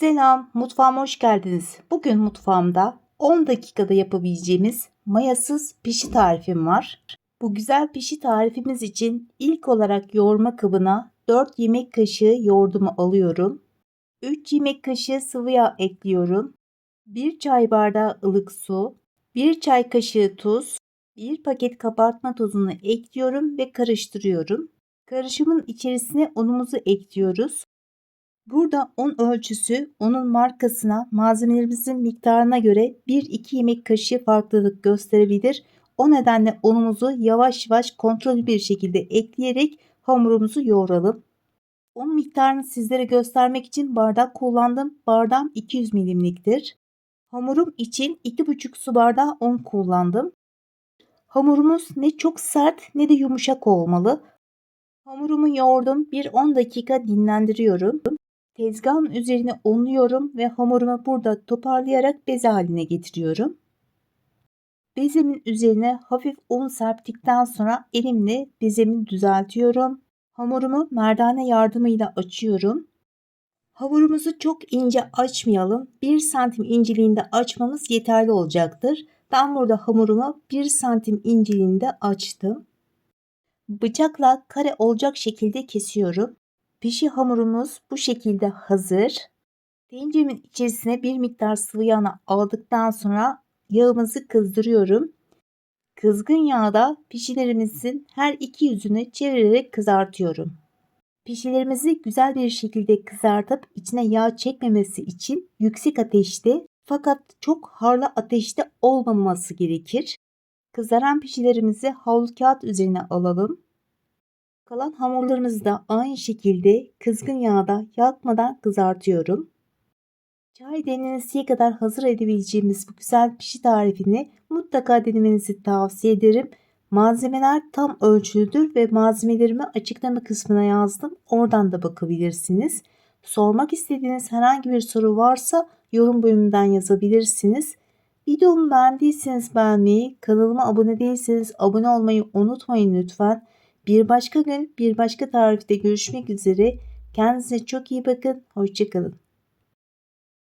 Selam, mutfağıma hoş geldiniz. Bugün mutfağımda 10 dakikada yapabileceğimiz mayasız pişi tarifim var. Bu güzel pişi tarifimiz için ilk olarak yoğurma kabına 4 yemek kaşığı yoğurdumu alıyorum. 3 yemek kaşığı sıvı yağ ekliyorum. 1 çay bardağı ılık su, 1 çay kaşığı tuz, 1 paket kabartma tozunu ekliyorum ve karıştırıyorum. Karışımın içerisine unumuzu ekliyoruz. Burada un ölçüsü unun markasına malzemelerimizin miktarına göre 1-2 yemek kaşığı farklılık gösterebilir. O nedenle unumuzu yavaş yavaş kontrollü bir şekilde ekleyerek hamurumuzu yoğuralım. Un miktarını sizlere göstermek için bardak kullandım. Bardağım 200 milimliktir. Hamurum için 2,5 su bardağı un kullandım. Hamurumuz ne çok sert ne de yumuşak olmalı. Hamurumu yoğurdum. Bir 10 dakika dinlendiriyorum. Tezgahın üzerine unluyorum ve hamurumu burada toparlayarak beze haline getiriyorum. Bezemin üzerine hafif un serptikten sonra elimle bezemi düzeltiyorum. Hamurumu merdane yardımıyla açıyorum. Hamurumuzu çok ince açmayalım. 1 santim inceliğinde açmamız yeterli olacaktır. Ben burada hamurumu 1 santim inceliğinde açtım. Bıçakla kare olacak şekilde kesiyorum. Pişi hamurumuz bu şekilde hazır. Tenceremin içerisine bir miktar sıvı yağını aldıktan sonra yağımızı kızdırıyorum. Kızgın yağda pişilerimizin her iki yüzünü çevirerek kızartıyorum. Pişilerimizi güzel bir şekilde kızartıp içine yağ çekmemesi için yüksek ateşte fakat çok harlı ateşte olmaması gerekir. Kızaran pişilerimizi havlu kağıt üzerine alalım. Kalan hamurlarımızı da aynı şekilde kızgın yağda yakmadan kızartıyorum. Çay demlenesiye kadar hazır edebileceğimiz bu güzel pişi tarifini mutlaka denemenizi tavsiye ederim. Malzemeler tam ölçülüdür ve malzemelerimi açıklama kısmına yazdım. Oradan da bakabilirsiniz. Sormak istediğiniz herhangi bir soru varsa yorum bölümünden yazabilirsiniz. Videomu beğendiyseniz beğenmeyi, kanalıma abone değilseniz abone olmayı unutmayın lütfen. Bir başka gün bir başka tarifte görüşmek üzere. Kendinize çok iyi bakın. Hoşçakalın.